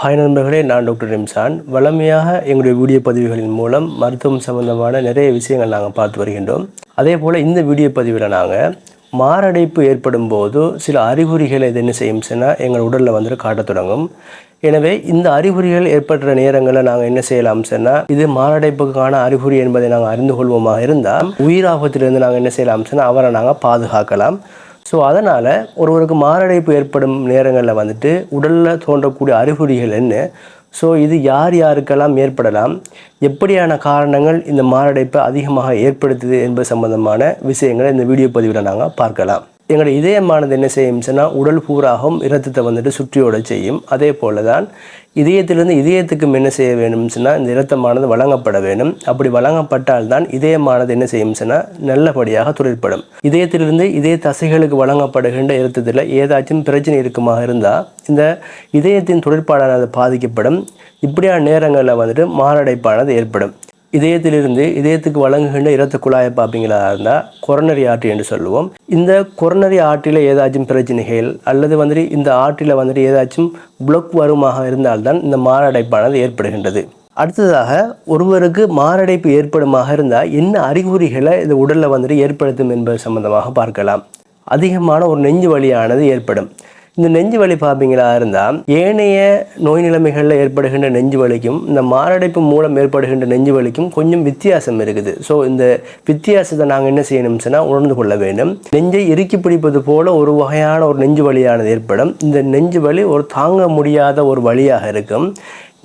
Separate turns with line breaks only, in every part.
Hi நண்பர்களே நான் doctor Rimzan. வளமையாக எங்களுடைய வீடியோ பதிவுகளின் மூலம் மருத்துவம் சம்பந்தமான நிறைய விஷயங்கள் நாங்கள் பார்த்து வருகின்றோம். அதே போல் இந்த வீடியோ பதிவில் நாங்கள் மாரடைப்பு ஏற்படும் போது சில அறிகுறிகளை இது என்ன செய்யும் சொன்னால் எங்கள் உடலில் வந்துட்டு காட்டத் தொடங்கும். எனவே இந்த அறிகுறிகள் ஏற்படுற நேரங்களில் நாங்கள் என்ன செய்யலாம் சொன்னால் இது மாரடைப்புக்கான அறிகுறி என்பதை நாங்கள் அறிந்து கொள்வோமாக இருந்தால் உயிராபத்திலிருந்து நாங்கள் என்ன செய்யலாம் சொன்னால் அவரை நாங்கள் பாதுகாக்கலாம். ஸோ அதனால் ஒருவருக்கு மாரடைப்பு ஏற்படும் நேரங்களில் வந்துட்டு உடலில் தோன்றக்கூடிய அறிகுறிகள் என்ன? ஸோ இது யார் யாருக்கெல்லாம் ஏற்படலாம்? எப்படியான காரணங்கள் இந்த மாரடைப்பை அதிகமாக ஏற்படுத்துது என்பது சம்பந்தமான விஷயங்களை இந்த வீடியோ பதிவில் நாங்கள் பார்க்கலாம். எங்களுடைய இதயமானது என்ன செய்யும் சொன்னால் உடல் பூராகவும் இரத்தத்தை வந்துட்டு சுற்றியோட செய்யும். அதே போல தான் இதயத்திலிருந்து இதயத்துக்கும் என்ன செய்ய வேணும்னு சொன்னால் இந்த இரத்தமானது வழங்கப்பட வேணும் அப்படி வழங்கப்பட்டால் தான் இதயமானது என்ன செய்யும் சொன்னால் நல்லபடியாக தொழிற்படும். இதயத்திலிருந்து இதய தசைகளுக்கு வழங்கப்படுகின்ற இரத்தத்தில் ஏதாச்சும் பிரச்சனை இருக்குமாக இருந்தால் இந்த இதயத்தின் தொழிற்பாடானது பாதிக்கப்படும். இப்படியான நேரங்களில் வந்துட்டு மாரடைப்பானது ஏற்படும். இதயத்திலிருந்து இதயத்துக்கு வழங்குகின்ற இரத்த குழாயை பார்ப்பீங்களா? இருந்தால் கொரோனரி ஆற்றி என்று சொல்லுவோம். இந்த கொரோனரி ஆற்றில் ஏதாச்சும் பிரச்சனைகள் அல்லது வந்துட்டு இந்த ஆற்றில் வந்துட்டு ஏதாச்சும் பிளக் வருமாக இருந்தால்தான் இந்த மாரடைப்பானது ஏற்படுகின்றது. அடுத்ததாக ஒருவருக்கு மாரடைப்பு ஏற்படுமாக இருந்தால் என்ன அறிகுறிகளை இந்த உடலில் வந்துட்டு ஏற்படுத்தும் என்பது சம்பந்தமாக பார்க்கலாம். அதிகமான ஒரு நெஞ்சு வலியானது ஏற்படும். இந்த நெஞ்சு வலி பார்ப்பீங்களா இருந்தால் ஏனைய நோய் நிலைமைகளில் ஏற்படுகின்ற நெஞ்சு வலிக்கும் இந்த மாரடைப்பு மூலம் ஏற்படுகின்ற நெஞ்சு வலிக்கும் கொஞ்சம் வித்தியாசம் இருக்குது. ஸோ இந்த வித்தியாசத்தை நாங்கள் என்ன செய்யணும் சொன்னால் உணர்ந்து கொள்ள வேண்டும். நெஞ்சை இறுக்கி பிடிப்பது போல ஒரு வகையான ஒரு நெஞ்சு வலியானது ஏற்படும். இந்த நெஞ்சு வலி ஒரு தாங்க முடியாத ஒரு வழியாக இருக்கும்.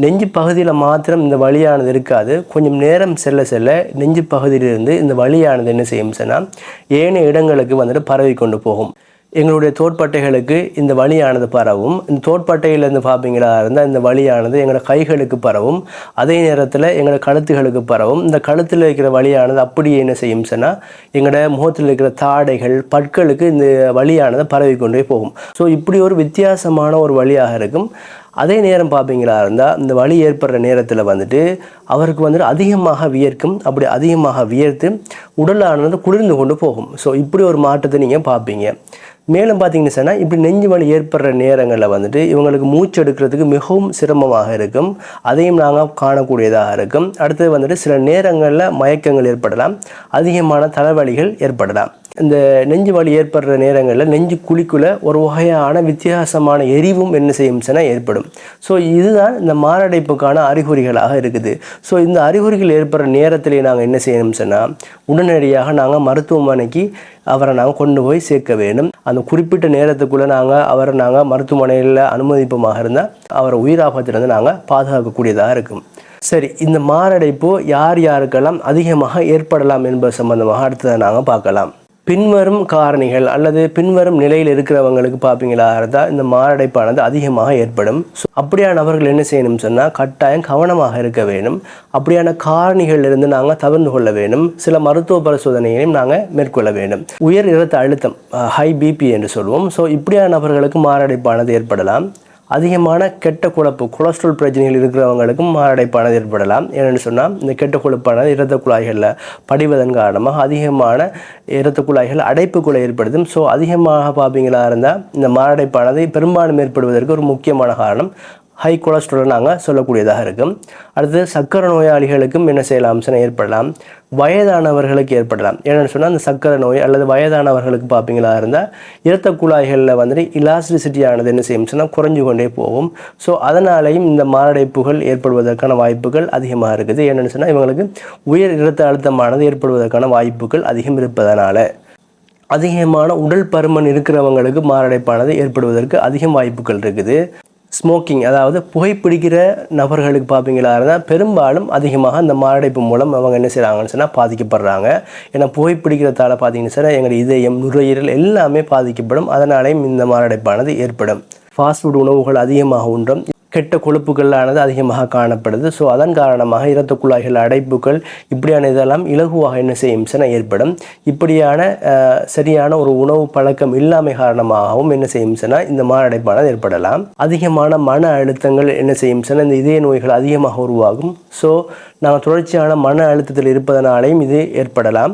நெஞ்சு பகுதியில் மாத்திரம் இந்த வலியானது இருக்காது. கொஞ்சம் நேரம் செல்ல செல்ல நெஞ்சு பகுதியிலிருந்து இந்த வலியானது என்ன செய்யும் சொன்னால் ஏனைய இடங்களுக்கு வந்துட்டு பரவி கொண்டு போகும். எங்களுடைய தோட்பட்டைகளுக்கு இந்த வழியானது பரவும். இந்த தோட்பட்டையிலேருந்து பார்ப்பீங்களா? இருந்தால் இந்த வழியானது எங்களோட கைகளுக்கு பரவும். அதே நேரத்தில் எங்களோட கழுத்துகளுக்கு பரவும். இந்த கழுத்தில் இருக்கிற வழியானது அப்படியே என்ன செய்யும் சொன்னால் எங்களோட முகத்தில் இருக்கிற தாடைகள் பற்களுக்கு இந்த வழியானது பரவி கொண்டே போகும். ஸோ இப்படி ஒரு வித்தியாசமான ஒரு வழியாக இருக்கும். அதே நேரம் பார்ப்பீங்களா? இருந்தால் இந்த வலி ஏற்படுற நேரத்தில் வந்துட்டு அவருக்கு வந்துட்டு அதிகமாக வியர்க்கும். அப்படி அதிகமாக வியர்த்து உடலானது குளிர்ந்து கொண்டு போகும். ஸோ இப்படி ஒரு மாற்றத்தை நீங்கள் பார்ப்பீங்க. மேலும் பார்த்தீங்கன்னு சொன்னால் இப்படி நெஞ்சு வலி ஏற்படுற நேரங்களில் வந்துட்டு இவங்களுக்கு மூச்சு எடுக்கிறதுக்கு மிகவும் சிரமமாக இருக்கும். அதையும் நாங்கள் காணக்கூடியதாக இருக்கும். அடுத்தது வந்துட்டு சில நேரங்களில் மயக்கங்கள் ஏற்படலாம். அதிகமான தலைவலிகள் ஏற்படலாம். இந்த நெஞ்சு வலி ஏற்படுற நேரங்களில் நெஞ்சு குழிக்குள்ள ஒரு வகையான வித்தியாசமான எரிவும் என்ன செய்யும்? சொன்னால் ஏற்படும். ஸோ இதுதான் இந்த மாரடைப்புக்கான அறிகுறிகளாக இருக்குது. ஸோ இந்த அறிகுறிகள் ஏற்படுற நேரத்திலே நாங்கள் என்ன செய்யணும் சொன்னால் உடனடியாக நாங்கள் மருத்துவமனைக்கு அவரை நாங்கள் கொண்டு போய் சேர்க்க வேண்டும். அந்த குறிப்பிட்ட நேரத்துக்குள்ளே நாங்கள் அவரை நாங்கள் மருத்துவமனையில் அனுமதிப்போமாக இருந்தால் அவரை உயிராபத்திலிருந்து நாங்கள் பாதுகாக்கக்கூடியதாக இருக்கும். சரி இந்த மாரடைப்பு யார் யாருக்கெல்லாம் அதிகமாக ஏற்படலாம் என்பது சம்பந்தமாக அடுத்ததை நாங்கள் பார்க்கலாம். பின்வரும் காரணிகள் அல்லது பின்வரும் நிலையில் இருக்கிறவங்களுக்கு பார்ப்பீங்களா இருந்தால் இந்த மாரடைப்பானது அதிகமாக ஏற்படும். ஸோ அப்படியான நபர்கள் என்ன செய்யணும் சொன்னால் கட்டாயம் கவனமாக இருக்க வேண்டும். அப்படியான காரணிகள் இருந்து நாங்கள் தவிர்ந்து கொள்ள வேண்டும். சில மருத்துவ பரிசோதனைகளையும் நாங்கள் மேற்கொள்ள வேண்டும். உயர் இரத்த அழுத்தம் ஹை பிபி என்று சொல்லுவோம் ஸோ இப்படியான நபர்களுக்கு மாரடைப்பானது ஏற்படலாம். அதிகமான கெட்ட குழப்பு கொலஸ்ட்ரால் பிரச்சனைகள் இருக்கிறவங்களுக்கும் மாரடைப்பானது ஏற்படலாம். ஏன்னு சொன்னால் இந்த கெட்ட கொழுப்பானது இரத்த குழாய்களில் படிவதன் காரணமாக அதிகமான இரத்த குழாய்கள் அடைப்புக்குள்ளே ஏற்படுத்தும். ஸோ அதிகமாக பார்ப்பீங்களா இருந்தால் இந்த மாரடைப்பானது பெரும்பாலும் ஏற்படுவதற்கு ஒரு முக்கியமான காரணம் ஹை கொலஸ்ட்ரால் நாங்கள் சொல்லக்கூடியதாக இருக்கும். அடுத்து சர்க்கரை நோயாளிகளுக்கும் என்ன செய்யலாம்? சொன்னால் ஏற்படலாம். வயதானவர்களுக்கு ஏற்படலாம். என்னென்னு சொன்னால் அந்த சக்கரை நோய் அல்லது வயதானவர்களுக்கு பார்ப்பீங்களா இருந்தால் இரத்த குழாய்களில் வந்துட்டு இலாஸ்டிசிட்டியானது என்ன செய்யும்? சொன்னால் குறைஞ்சு கொண்டே போகும். ஸோ அதனாலேயும் இந்த மாரடைப்புகள் ஏற்படுவதற்கான வாய்ப்புகள் அதிகமாக இருக்குது. என்னென்னு சொன்னால் இவங்களுக்கு உயர் இரத்த அழுத்தமானது ஏற்படுவதற்கான வாய்ப்புகள் அதிகம் இருப்பதனால. அதிகமான உடல் பருமன் இருக்கிறவங்களுக்கு மாரடைப்பானது ஏற்படுவதற்கு அதிகம் வாய்ப்புகள் இருக்குது. ஸ்மோக்கிங் அதாவது புகைப்பிடிக்கிற நபர்களுக்கு பார்ப்பீங்களா இருந்தால் பெரும்பாலும் அதிகமாக அந்த மாரடைப்பு மூலம் அவங்க என்ன செய்கிறாங்கன்னு சொன்னால் பாதிக்கப்படுறாங்க. ஏன்னா புகைப்பிடிக்கிறதால பார்த்தீங்கன்னு சொன்னால் எங்களுடைய இதயம் நுரையீரல் எல்லாமே பாதிக்கப்படும். அதனாலேயும் இந்த மாரடைப்பானது ஏற்படும். ஃபாஸ்ட் ஃபுட் உணவுகள் அதிகமாக உண்டும் கெட்ட கொழுப்புகளானது அதிகமாக காணப்படுது. ஸோ அதன் காரணமாக இரத்த குழாய்கள் அடைப்புகள் இப்படியான இதெல்லாம் இலகுவாக என்ன செய்யும்? சென ஏற்படும். இப்படியான சரியான ஒரு உணவு பழக்கம் இல்லாமை காரணமாகவும் என்ன செய்யும்? சென இந்த மாரடைப்பானது ஏற்படலாம். அதிகமான மன அழுத்தங்கள் என்ன செய்யும்? சென இந்த இதய நோய்கள் அதிகமாக உருவாகும். ஸோ நாங்கள் தொடர்ச்சியான மன அழுத்தத்தில் இருப்பதனாலேயும் இது ஏற்படலாம்.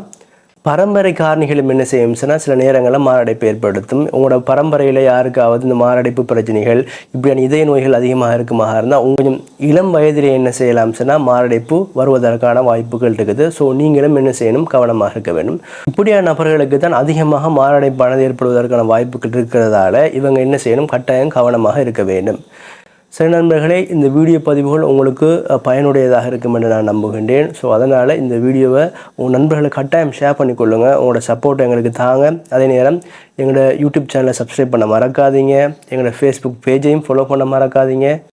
பரம்பரை காரணிகளும் என்ன செய்யும்? சொன்னால் சில நேரங்களில் மாரடைப்பு ஏற்படுத்தும். உங்களோட பரம்பரையில் யாருக்காவது இந்த மாரடைப்பு பிரச்சனைகள் இப்படியான இதய நோய்கள் அதிகமாக இருக்குமாக இருந்தால் கொஞ்சம் இளம் வயதிலே என்ன செய்யலாம்? சொன்னால் மாரடைப்பு வருவதற்கான வாய்ப்புகள் இருக்குது. ஸோ நீங்களும் என்ன செய்யணும்? கவனமாக இருக்க வேண்டும். இப்படியான நபர்களுக்கு தான் அதிகமாக மாரடைப்பானது ஏற்படுவதற்கான வாய்ப்புகள் இருக்கிறதால இவங்க என்ன செய்யணும்? கட்டாயம் கவனமாக இருக்க வேண்டும். சரி நண்பர்களே இந்த வீடியோ பதிவுகள் உங்களுக்கு பயனுடையதாக இருக்கும் என்று நான் நம்புகின்றேன். ஸோ அதனால் இந்த வீடியோவை உங்கள் நண்பர்களை கட்டாயம் ஷேர் பண்ணிக்கொள்ளுங்கள் உங்களோட சப்போர்ட் எங்களுக்கு தாங்க. அதே நேரம் எங்களோட யூடியூப் சேனலை சப்ஸ்கிரைப் பண்ண மறக்காதீங்க. எங்களோட ஃபேஸ்புக் பேஜையும் ஃபாலோ பண்ண மறக்காதீங்க.